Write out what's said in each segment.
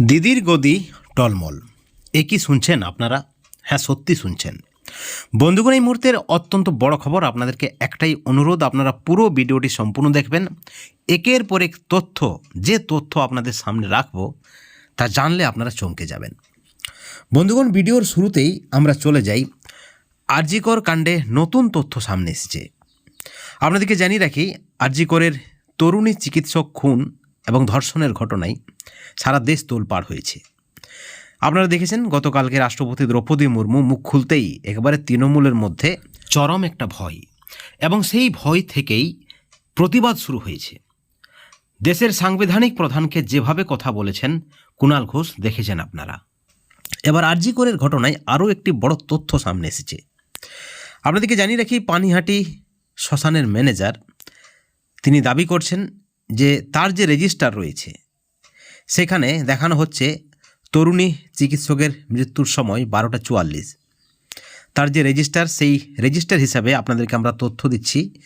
দিদির গদি টলমল। এ কি শুনছেন আপনারা? হ্যাঁ সত্যি শুনছেন। বন্ধুগণ, এই মুহূর্তের অত্যন্ত বড় খবর আপনাদেরকে একটাই অনুরোধ, আপনারা পুরো ভিডিওটি সম্পূর্ণ দেখবেন। একের পর এক তথ্য, যে তথ্য আপনাদের সামনে রাখব, তা জানলে আপনারা চমকে যাবেন। বন্ধুগণ, ভিডিওর শুরুতেই আমরা চলে যাই। আরজিকর কাণ্ডে নতুন তথ্য সামনে এসেছে। আপনাদেরকে জানিয়ে রাখি, আরজিকরের তরুণী চিকিৎসক খুন এবং ধর্ষণের ঘটনায় সারা দেশ তোলপাড় হয়েছে। আপনারা দেখেছেন, গতকালকে রাষ্ট্রপতি দ্রৌপদী মুর্মু মুখ খুলতেই একেবারে তৃণমূলের মধ্যে চরম একটা ভয়। এবং সেই ভয় থেকেই প্রতিবাদ শুরু হয়েছে। দেশের সাংবিধানিক প্রধানকে যেভাবে কথা বলেছেন কুণাল ঘোষ দেখেছেন আপনারা। এবার আরজি করের ঘটনায় আরও একটি বড় তথ্য সামনে এসেছে। আপনাদেরকে জানিয়ে রাখি, পানিহাটি শ্মশানের ম্যানেজার, তিনি দাবি করছেন যে তার যে রেজিস্টার রয়েছে, সেখানে দেখানো হচ্ছে তরুণী চিকিৎসকের মৃত্যুর সময় বারোটা চুয়াল্লিশ। তার যে রেজিস্টার, সেই রেজিস্টার হিসাবে আপনাদেরকে আমরা তথ্য দিচ্ছি।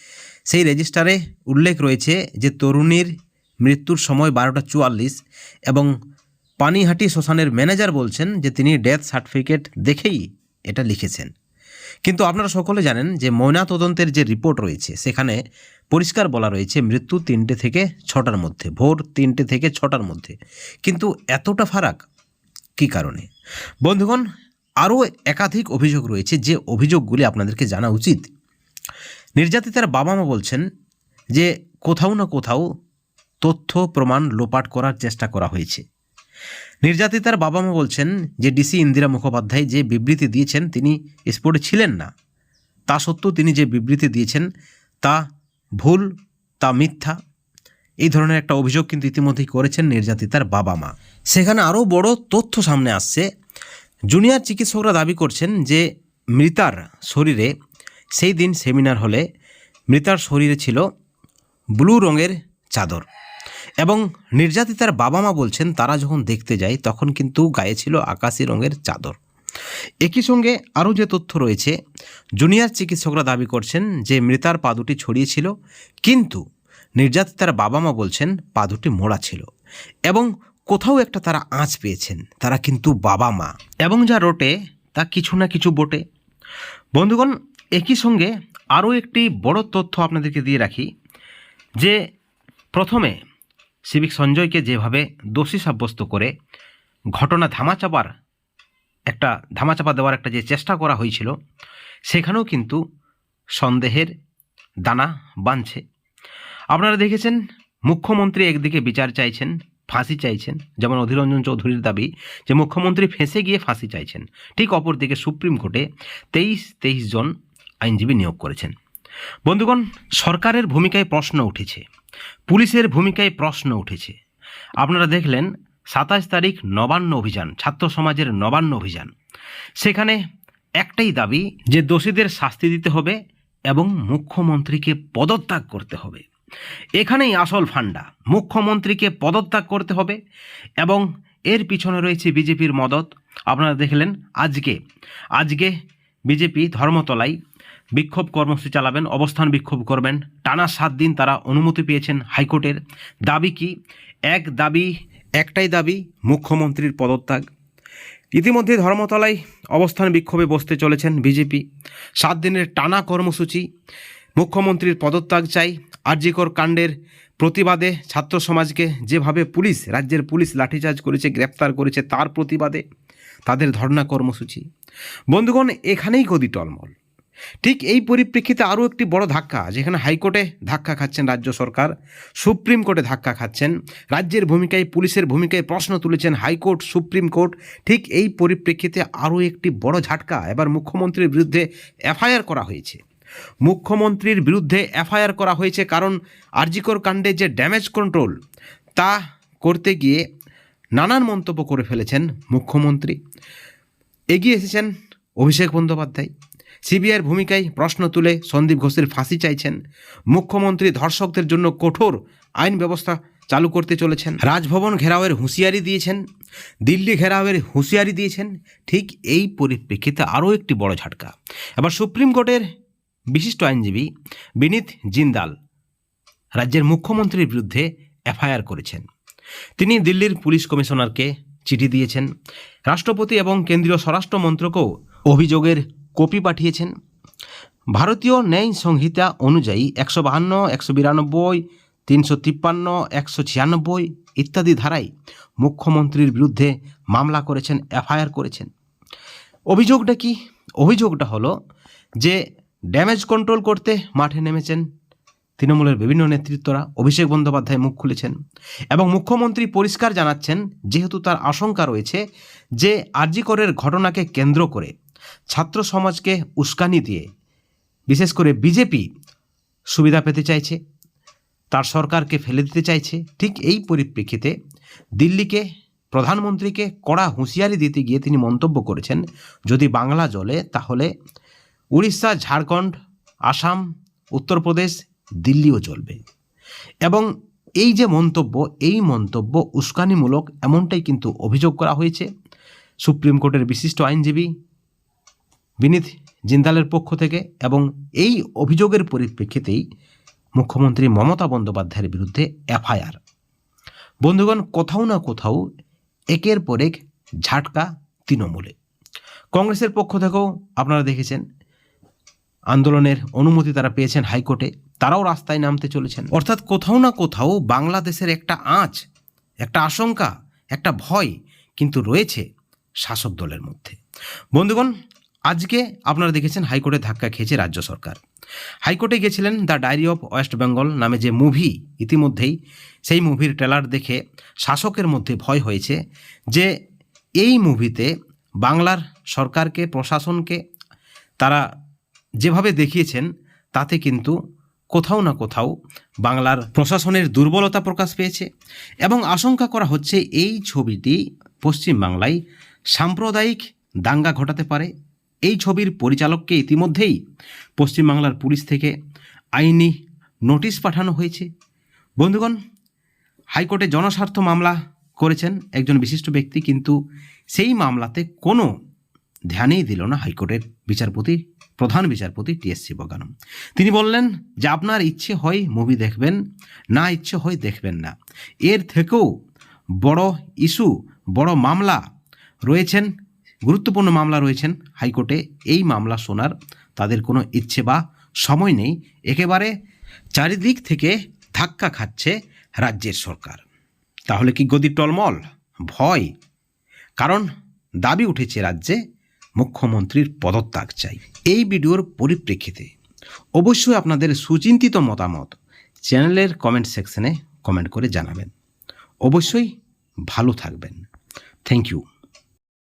সেই রেজিস্টারে উল্লেখ রয়েছে যে তরুণীর মৃত্যুর সময় বারোটা চুয়াল্লিশ এবং পানিহাটি শ্মশানের ম্যানেজার বলছেন যে তিনি ডেথ সার্টিফিকেট দেখেই এটা লিখেছেন। কিন্তু আপনারা সকলে জানেন যে ময়নাতদন্তের যে রিপোর্ট রয়েছে, সেখানে পরিষ্কার বলা রয়েছে, মৃত্যু তিনটে থেকে ছটার মধ্যে, ভোর তিনটে থেকে ছটার মধ্যে। কিন্তু এতটা ফারাক কী কারণে? বন্ধুগণ, আরও একাধিক অভিযোগ রয়েছে যে অভিযোগগুলি আপনাদেরকে জানা উচিত। নির্যাতিতার বাবা মা বলছেন যে কোথাও না কোথাও তথ্য, প্রমাণ লোপাট করার চেষ্টা করা হয়েছে। নির্যাতিতার বাবা মা বলছেন যে ডিসি ইন্দিরা মুখোপাধ্যায় যে বিবৃতি দিয়েছেন তিনি স্পোর্টে ছিলেন না। তা সত্ত্বেও তিনি যে বিবৃতি দিয়েছেন তা ভুল তা মিথ্যা। এই ধরনের একটা অভিযোগ কিন্তু ইতিমধ্যেই করেছেন নির্যাতিতার বাবা মা। সেখানে আরও বড় তথ্য সামনে আসছে। জুনিয়র চিকিৎসকরা দাবি করছেন যে মৃতার শরীরে সেই দিন সেমিনার হলে মৃতার শরীরে ছিল ব্লু রঙের চাদর এবং নির্যাতিতার বাবা মা বলছেন, তারা যখন দেখতে যায় তখন কিন্তু গায়ে ছিল আকাশি রঙের চাদর। একই সঙ্গে আরও যে তথ্য রয়েছে, জুনিয়র চিকিৎসকরা দাবি করছেন যে মৃতার পা দুটি ছড়িয়েছিল কিন্তু নির্যাতিতার বাবা মা বলছেন পা দুটি মোড়া ছিল এবং কোথাও একটা তারা আঁচ পেয়েছেন, তারা কিন্তু বাবা মা এবং যা রোটে তা কিছু না কিছু বটে। বন্ধুগণ, একই সঙ্গে আরও একটি বড় তথ্য আপনাদেরকে দিয়ে রাখি যে প্রথমে সিভিক সঞ্জয়কে যেভাবে দোষী সাব্যস্ত করে ঘটনা ধামাচাপার একটা ধামাচাপা দেওয়ার একটা যে চেষ্টা করা হয়েছিল, সেখানেও কিন্তু সন্দেহের দানা বাঁধছে। আপনারা দেখেছেন, মুখ্যমন্ত্রী একদিকে বিচার চাইছেন, ফাঁসি চাইছেন, যেমন অধীর রঞ্জন চৌধুরীর দাবি যে মুখ্যমন্ত্রী ফেঁসে গিয়ে ফাঁসি চাইছেন। ঠিক অপরদিকে সুপ্রিম কোর্টে তেইশ তেইশ জন আইনজীবী নিয়োগ করেছেন। বন্ধুগণ, সরকারের ভূমিকায় প্রশ্ন উঠেছে, পুলিশের ভূমিকায় প্রশ্ন উঠেছে। আপনারা দেখলেন সাতাশ তারিখ নবান্ন অভিযান, ছাত্র সমাজের নবান্ন অভিযান। সেখানে একটাই দাবি যে দোষীদের শাস্তি দিতে হবে এবং মুখ্যমন্ত্রীকে পদত্যাগ করতে হবে। এখানেই আসল ফান্ডা, মুখ্যমন্ত্রীকে পদত্যাগ করতে হবে এবং এর পিছনে রয়েছে বিজেপির মদত। আপনারা দেখলেন আজকে আজকে বিজেপি ধর্মতলায় বিক্ষোভ কর্মসূচি চালাবেন, অবস্থান বিক্ষোভ করবেন। টানা সাত দিন তারা অনুমতি পেয়েছেন হাইকোর্টের। দাবি কি? এক দাবি একটাই দাবি, মুখ্যমন্ত্রীর পদত্যাগ। ইতিমধ্যে ধর্মতলায় অবস্থান বিক্ষোভে বসতে চলেছেন বিজেপি। সাত দিনের টানা কর্মসূচি, মুখ্যমন্ত্রীর পদত্যাগ চাই, আরজিকর কাণ্ডের প্রতিবাদে ছাত্র সমাজকে যেভাবে পুলিশ, রাজ্যের পুলিশ লাঠিচার্জ করেছে, গ্রেপ্তার করেছে, তার প্রতিবাদে তাদের ধর্ণা কর্মসূচি। বন্ধুগণ, এখানেই গদি টলমল। ঠিক এই পরিপ্রেক্ষিতে আরও একটি বড় ধাক্কা, যেখানে হাইকোর্টে ধাক্কা খাচ্ছেন রাজ্য সরকার, সুপ্রিম কোর্টে ধাক্কা খাচ্ছেন। রাজ্যের ভূমিকায়, পুলিশের ভূমিকায় প্রশ্ন তুলেছেন হাইকোর্ট, সুপ্রিম কোর্ট। ঠিক এই পরিপ্রেক্ষিতে আরও একটি বড় ঝাটকা এবার মুখ্যমন্ত্রীর বিরুদ্ধে এফআইআর করা হয়েছে। মুখ্যমন্ত্রীর বিরুদ্ধে এফআইআর করা হয়েছে কারণ আরজিকর কাণ্ডে যে ড্যামেজ কন্ট্রোল, তা করতে গিয়ে নানান মন্তব্য করে ফেলেছেন মুখ্যমন্ত্রী। এগিয়ে এসেছেন অভিষেক বন্দ্যোপাধ্যায়। সিবিআইয়ের ভূমিকায় প্রশ্ন তুলে সন্দীপ ঘোষের ফাঁসি চাইছেন। মুখ্যমন্ত্রী ধর্ষকদের জন্য কঠোর আইন ব্যবস্থা চালু করতে চলেছেন। রাজভবন ঘেরাওয়ের হুঁশিয়ারি দিয়েছেন। দিল্লি ঘেরাওয়ের হুঁশিয়ারি দিয়েছেন। ঠিক এই পরিপ্রেক্ষিতে আরও একটি বড় ঝাটকা। এবার সুপ্রিম কোর্টের বিশিষ্ট আইনজীবী বিনীত জিন্দাল রাজ্যের মুখ্যমন্ত্রীর বিরুদ্ধে এফআইআর করেছেন। তিনি দিল্লির পুলিশ কমিশনারকে চিঠি দিয়েছেন। রাষ্ট্রপতি এবং কেন্দ্রীয় স্বরাষ্ট্র মন্ত্রকও অভিযোগের কপি পাঠিয়েছেন। ভারতীয় ন্যায় সংহিতা অনুযায়ী একশো বাহান্ন, একশো বিরানব্বই, তিনশো তিপ্পান্ন, একশো ছিয়ানব্বই ইত্যাদি ধারায় মুখ্যমন্ত্রীর বিরুদ্ধে মামলা করেছেন, এফআইআর করেছেন। অভিযোগটা কি? অভিযোগটা হলো যে ড্যামেজ কন্ট্রোল করতে মাঠে নেমেছেন তৃণমূলের বিভিন্ন নেতৃত্বরা, অভিষেক বন্দ্যোপাধ্যায় মুখ খুলেছেন এবং মুখ্যমন্ত্রী পরিষ্কার জানাচ্ছেন, যেহেতু তার আশঙ্কা রয়েছে যে আরজিকরের ঘটনাকে কেন্দ্র করে ছাত্র সমাজকে উস্কানি দিয়ে, বিশেষ করে বিজেপি সুবিধা পেতে চাইছে, তার সরকারকে ফেলে দিতে চাইছে, ঠিক এই পরিপ্রেক্ষিতে দিল্লিকে, প্রধানমন্ত্রীকে কড়া হুঁশিয়ারি দিতে গিয়ে তিনি মন্তব্য করেছেন, যদি বাংলা জ্বলে তাহলে উড়িষ্যা, ঝাড়খণ্ড, আসাম, উত্তরপ্রদেশ, দিল্লিও জ্বলবে। এবং এই যে মন্তব্য, এই মন্তব্য উস্কানিমূলক এমনটাই কিন্তু অভিযোগ করা হয়েছে। সুপ্রিম কোর্টের বিশিষ্ট আইনজীবী বিনীত জিন্দালের পক্ষ থেকে এবং এই অভিযোগের পরিপ্রেক্ষিতেই মুখ্যমন্ত্রী মমতা বন্দ্যোপাধ্যায়ের বিরুদ্ধে এফআইআর। বন্ধুগণ, কোথাও না কোথাও একের পর এক ঝাটকা তৃণমূলে। কংগ্রেসের পক্ষ থেকেও আপনারা দেখেছেন, আন্দোলনের অনুমতি তারা পেয়েছেন হাইকোর্টে, তারাও রাস্তায় নামতে চলেছেন। অর্থাৎ কোথাও না কোথাও বাংলাদেশের একটা আঁচ, একটা আশঙ্কা, একটা ভয় কিন্তু রয়েছে শাসক দলের মধ্যে। বন্ধুগণ আজকে আপনারা দেখেছেন হাইকোর্টে ধাক্কা খেয়েছে রাজ্য সরকার। হাইকোর্টে গেছিলেন the diary of West Bengal নামে যে মুভি ইতিমধ্যেই, সেই মুভির ট্রেলার দেখে শাসকের মধ্যে ভয় হয়েছে যে এই মুভিতে বাংলার সরকারকে, প্রশাসনকে তারা যেভাবে দেখিয়েছেন, তাতে কিন্তু কোথাও না কোথাও বাংলার প্রশাসনের দুর্বলতা প্রকাশ পেয়েছে এবং আশঙ্কা করা হচ্ছে এই ছবিটি পশ্চিমবাংলায় সাম্প্রদায়িক দাঙ্গা ঘটাতে পারে। এই ছবির পরিচালককে ইতিমধ্যেই পশ্চিমবাংলার পুলিশ থেকে আইনি নোটিশ পাঠানো হয়েছে। বন্ধুগণ, হাইকোর্টে জনস্বার্থ মামলা করেছেন একজন বিশিষ্ট ব্যক্তি, কিন্তু সেই মামলাতে কোনো ধ্যানেই দিল না হাইকোর্টের বিচারপতি, প্রধান বিচারপতি টিএসসি বগানম তিনি বললেন যে, আপনার ইচ্ছে হয় মুভি দেখবেন, না ইচ্ছে হয় দেখবেন না। এর থেকেও বড় ইস্যু, বড় মামলা রয়েছেন গুরুত্বপূর্ণ মামলা রয়েছেন হাইকোর্টে। এই মামলা শোনার তাদের কোনো ইচ্ছে বা সময় নেই। একেবারে চারিদিক থেকে ধাক্কা খাচ্ছে রাজ্যের সরকার। তাহলে কি গদি টলমল? ভয়। কারণ দাবি উঠেছে রাজ্যে মুখ্যমন্ত্রীর পদত্যাগ চাই। এই ভিডিওর পরিপ্রেক্ষিতে অবশ্যই আপনাদের সুচিন্তিত মতামত চ্যানেলের কমেন্ট সেকশনে কমেন্ট করে জানাবেন। অবশ্যই ভালো থাকবেন। Thank you.